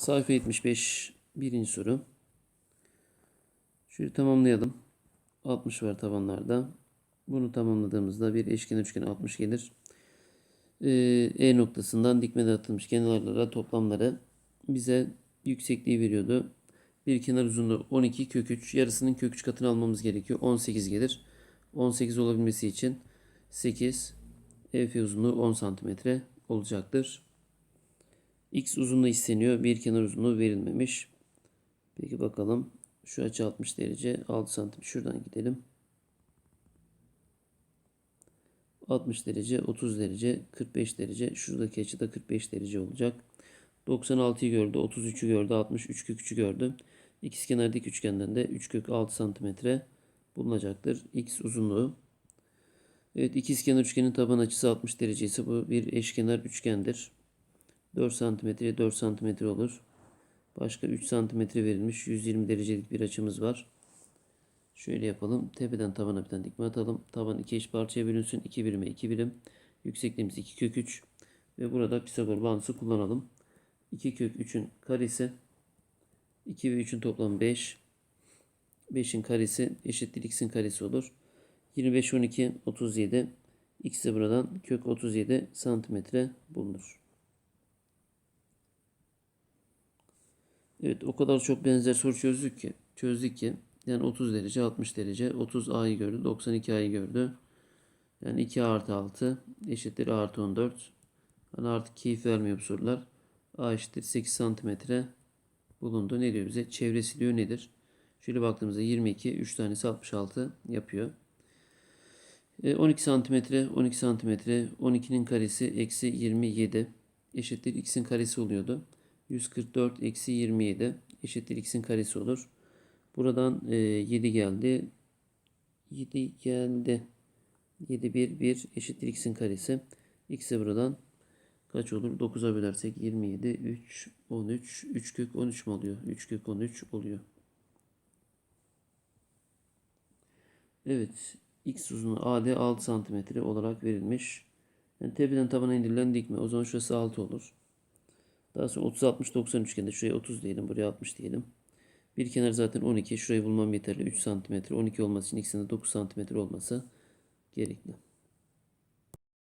Sayfa 75 birinci soru. Şöyle tamamlayalım. 60 var tabanlarda. Bunu tamamladığımızda bir eşkenar üçgen 60 gelir. Ee, E noktasından dikmede atılmış kenarlara toplamları bize yüksekliği veriyordu. Bir kenar uzunluğu 12 kök 3. Yarısının kök 3 katını almamız gerekiyor. 18 gelir. 18 olabilmesi için 8 EF uzunluğu 10 santimetre olacaktır. X uzunluğu isteniyor. Bir kenar uzunluğu verilmemiş. Peki bakalım. Şu açı 60 derece. 6 santim. Şuradan gidelim. 60 derece, 30 derece, 45 derece. Şuradaki açı da 45 derece olacak. 96'yı gördü, 33'ü gördü, 63 kök 3'ü gördü. İkizkenar dik üçgenden de 3 kök 6 santimetre bulunacaktır. X uzunluğu. Evet ikizkenar üçgenin taban açısı 60 derece ise bu bir eşkenar üçgendir. 4 santimetre 4 santimetre olur. Başka 3 santimetre verilmiş. 120 derecelik bir açımız var. Şöyle yapalım. Tepeden tabana bir tane dikme atalım. Taban iki eş parçaya bölünsün. 2 birime 2 birim. Yüksekliğimiz 2 kök 3. Ve burada Pisagor bağıntısı kullanalım. 2 kök 3'ün karesi. 2 ve 3'ün toplamı 5. 5'in karesi eşittir x'in karesi olur. 25, 12, 37. X de buradan kök 37 santimetre bulunur. Evet o kadar çok benzer soru çözdük ki çözdük ki yani 30 derece 60 derece 30 A'yı gördü 92 A'yı gördü. Yani 2 artı 6 eşittir artı 14. Hani artık keyif vermiyor bu sorular. A eşittir 8 santimetre bulundu. Ne diyor bize? Çevresi diyor nedir? Şöyle baktığımızda 22 3 tanesi 66 yapıyor. 12 santimetre 12 santimetre 12'nin karesi eksi 27 eşittir x'in karesi oluyordu. 144 eksi 27 eşittir x'in karesi olur. Buradan e, 7 geldi. 7 geldi. 7 1 1 eşittir x'in karesi. X'e buradan kaç olur? 9'a bölersek 27 3 13 3 kök 13 mi oluyor? 3 kök 13 oluyor. Evet. X uzunluğu AD 6 santimetre olarak verilmiş. Yani tepeden tabana indirilen dikme. O zaman şurası 6 olur. Daha sonra 30 60 90 üçgende şuraya 30 diyelim, buraya 60 diyelim. Bir kenar zaten 12. Şurayı bulmam yeterli. 3 santimetre. 12 olması için x'in de 9 santimetre olması gerekli.